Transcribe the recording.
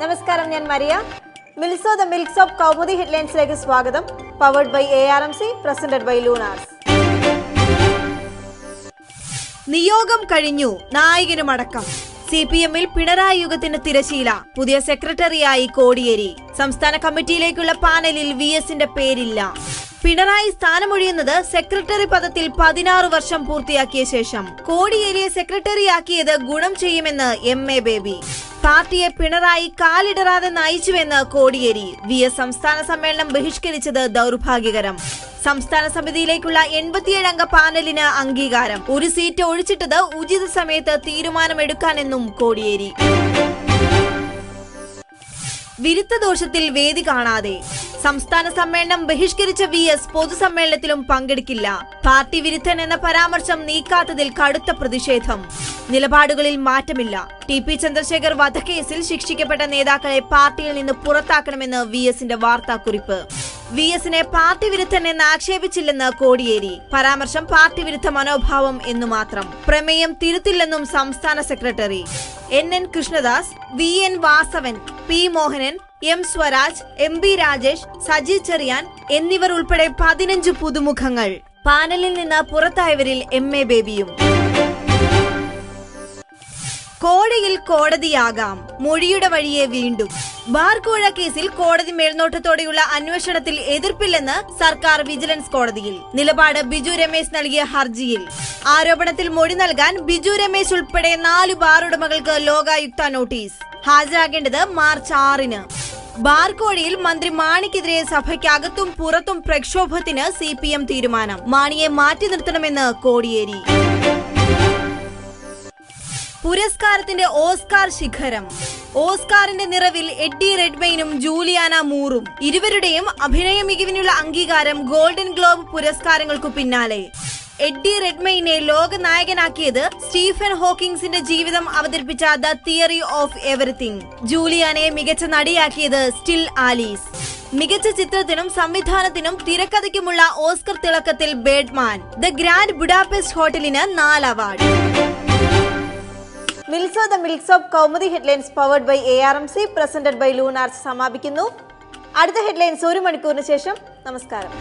നമസ്കാരം ഞാൻ Maria. മിൽസോ the മിൽക്സ് of Kaumudi ഹെഡ്ലൈൻസിലേക്ക് സ്വാഗതം. Powered by A R M C presented by Lunars നിയോഗം കഴിഞ്ഞു നായകനുമടക്കം. സി പി എമ്മിൽ പിണറായി യുഗത്തിന് തിരശീല പുതിയ സെക്രട്ടറിയായി കോടിയേരി. സംസ്ഥാന കമ്മിറ്റിയിലേക്കുള്ള പാനലിൽ വി എസിന്റെ പേരില്ല. പിണറായി സ്ഥാനമൊഴിയുന്നത് സെക്രട്ടറി പദത്തിൽ പതിനാറ് വർഷം പൂർത്തിയാക്കിയ ശേഷം. കോടിയേരിയെ സെക്രട്ടറിയാക്കിയത് ഗുണം ചെയ്യുമെന്ന് എം എ ബേബി. പാർട്ടിയെ പിണറായി കാലിടറാതെ നയിച്ചുവെന്ന് കോടിയേരി. വി എസ് സംസ്ഥാന സമ്മേളനം ബഹിഷ്കരിച്ചത് ദൗർഭാഗ്യകരം. സംസ്ഥാന സമിതിയിലേക്കുള്ള എൺപത്തിയേഴ് അംഗ പാനലിന് അംഗീകാരം. ഒരു സീറ്റ് ഒഴിച്ചിട്ടത് ഉചിത സമയത്ത് തീരുമാനമെടുക്കാനെന്നും കോടിയേരി. വിരുദ്ധ ദോഷത്തിൽ വേദി കാണാതെ. സംസ്ഥാന സമ്മേളനം ബഹിഷ്കരിച്ച വി എസ് പൊതുസമ്മേളനത്തിലും പങ്കെടുക്കില്ല. പാർട്ടി വിരുദ്ധൻ എന്ന പരാമർശം നീക്കാത്തതിൽ കടുത്ത പ്രതിഷേധം. നിലപാടുകളിൽ മാറ്റമില്ല. ടി പി ചന്ദ്രശേഖർ വധക്കേസിൽ ശിക്ഷിക്കപ്പെട്ട നേതാക്കളെ പാർട്ടിയിൽ നിന്ന് പുറത്താക്കണമെന്ന് വി എസിന്റെ വാർത്താക്കുറിപ്പ്. വി എസിനെ പാർട്ടി വിരുദ്ധൻ എന്ന് ആക്ഷേപിച്ചില്ലെന്ന് കോടിയേരി. പരാമർശം പാർട്ടി വിരുദ്ധ മനോഭാവം എന്നു മാത്രം. പ്രമേയം തിരുത്തില്ലെന്നും സംസ്ഥാന secretary. N N Krishnadas V N Vasavan P Mohanan M Swaraj M B Rajesh Saji Cherian എന്നിവർ ഉൾപ്പെടെ പതിനഞ്ച് പുതുമുഖങ്ങൾ. പാനലിൽ നിന്ന് പുറത്തായവരിൽ എം എ ബേബിയും. കോടതിയിൽ കോടതിയാകാം. മൊഴിയുടെ വഴിയെ വീണ്ടും. ബാർകോഴ കേസിൽ കോടതി മേൽനോട്ടത്തോടെയുള്ള അന്വേഷണത്തിൽ എതിർപ്പില്ലെന്ന് സർക്കാർ വിജിലൻസ് കോടതിയിൽ. നിലപാട് ബിജു രമേശ് നൽകിയ ഹർജിയിൽ. ആരോപണത്തിൽ മൊഴി നൽകാൻ ബിജു രമേശ് ഉൾപ്പെടെ നാല് ബാർ ഉടമകൾക്ക് ലോകായുക്ത നോട്ടീസ്. ഹാജരാകേണ്ടത് മാർച്ച് ആറിന്. ബാർക്കോഴയിൽ മന്ത്രി മാണിക്കെതിരെ സഭയ്ക്കകത്തും പുറത്തും പ്രക്ഷോഭത്തിന് സി പി എം തീരുമാനം. മാണിയെ മാറ്റി നിർത്തണമെന്ന് കോടിയേരി. പുരസ്കാരത്തിന്റെ ഓസ്കാർ ശിഖരം. ഓസ്കാറിന്റെ നിറവിൽ എഡ്ഡി റെഡ്മെയിനും ജൂലിയാന മൂറും. ഇരുവരുടെയും അഭിനയ മികവിനുള്ള അംഗീകാരം ഗോൾഡൻ ഗ്ലോബ് പുരസ്കാരങ്ങൾക്കു പിന്നാലെ. എഡ്ഡി റെഡ്മെയിനെ ലോക നായകനാക്കിയത് സ്റ്റീഫൻ ഹോക്കിംഗ്സിന്റെ ജീവിതം അവതരിപ്പിച്ച ദ തിയറി ഓഫ് എവറിത്തിങ്. ജൂലിയാനെ മികച്ച നടിയാക്കിയത് സ്റ്റിൽ ആലീസ്. മികച്ച ചിത്രത്തിനും സംവിധാനത്തിനും തിരക്കഥയ്ക്കുമുള്ള ഓസ്കർ തിളക്കത്തിൽ ബേഡ്മാൻ ദ ഗ്രാൻഡ് ബുഡാപെസ്റ്റ് ഹോട്ടലിന് നാല് award. മിൽസോ the milks of Kaumudi headlines powered by A R M C presented by Lunars സമാപിക്കുന്നു. അടുത്ത ഹെഡ്ലൈൻസ് ഒരു മണിക്കൂറിന് ശേഷം നമസ്കാരം.